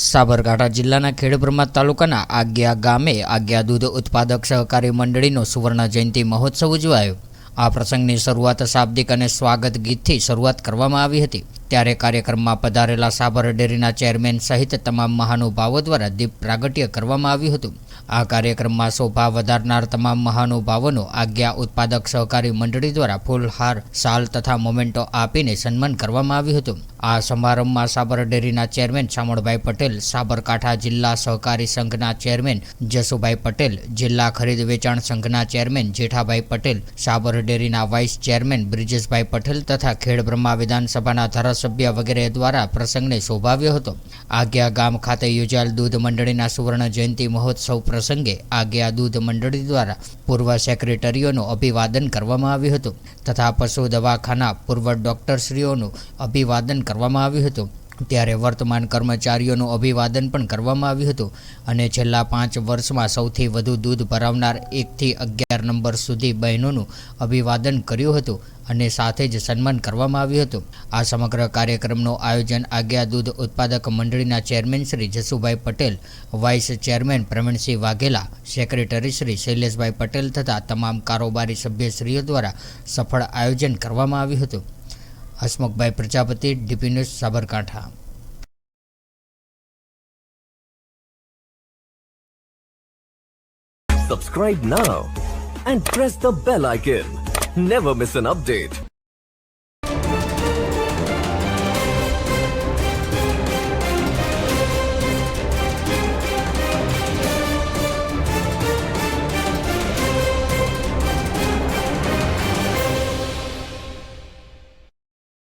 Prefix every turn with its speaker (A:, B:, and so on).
A: સાબરકાંઠા જિલ્લાના ખેડબ્રહ્મા તાલુકાના આગ્યા ગામે આગ્યા દૂધ ઉત્પાદક સહકારી મંડળીનો સુવર્ણ જયંતિ મહોત્સવ ઉજવાયો. આ પ્રસંગની શરૂઆત શાબ્દિક અને સ્વાગત ગીતથી શરૂઆત કરવામાં આવી હતી. ત્યારે કાર્યક્રમમાં પધારેલા સાબર ડેરીના ચેરમેન સહિત તમામ મહાનુભાવો દ્વારા દીપ પ્રાગટ્ય કરવામાં આવ્યું હતું. આ કાર્યક્રમમાં શોભા વધારનાર તમામ મહાનુભાવોનું આજ્ઞા ઉત્પાદક સહકારી મંડળી દ્વારા ફૂલહાર શાલ તથા મોમેન્ટો આપીને સન્માન કરવામાં આવ્યું હતું. આ સમારંભમાં સાબર ડેરીના ચેરમેન શામળભાઈ પટેલ, સાબરકાંઠા જિલ્લા સહકારી સંઘના ચેરમેન જસુભાઈ પટેલ, જિલ્લા ખરીદ વેચાણ સંઘના ચેરમેન જેઠાભાઈ પટેલ, સાબર ડેરીના વાઇસ ચેરમેન બ્રિજેશભાઈ પટેલ તથા ખેડબ્રહ્મા વિધાનસભાના ધારાસભ્ય વગેરે દ્વારા પ્રસંગને શોભાવ્યો હતો. આજ્ઞા ગામ ખાતે યોજાયેલ દૂધ મંડળીના સુવર્ણ જયંતિ મહોત્સવ પ્રસંગે આજ્ઞા દૂધ મંડળી દ્વારા પૂર્વ સેક્રેટરીઓનું અભિવાદન કરવામાં આવ્યું હતું તથા પશુ દવાખાના પૂર્વ ડોક્ટરશ્રીઓનું અભિવાદન કરવામાં આવ્યું હતું. ત્યારે વર્તમાન કર્મચારીઓનું અભિવાદન પણ કરવામાં આવ્યું હતું અને છેલ્લા પાંચ વર્ષમાં સૌથી વધુ દૂધ ભરાવનાર એકથી અગિયાર નંબર સુધી બહેનોનું અભિવાદન કર્યું હતું અને સાથે જ સન્માન કરવામાં આવ્યું હતું. આ સમગ્ર કાર્યક્રમનું આયોજન આજ્ઞા દૂધ ઉત્પાદક મંડળીના chairman Shri Jasubhai Patel, vice chairman Pravinsinh Vaghela, secretary Shri Shaileshbhai Patel તથા તમામ કારોબારી સભ્યશ્રીઓ દ્વારા સફળ આયોજન કરવામાં આવ્યું હતું. Hasmukhbhai Prajapati DP news Sabarkantha
B: Subscribe now and press the bell icon. Never miss an update.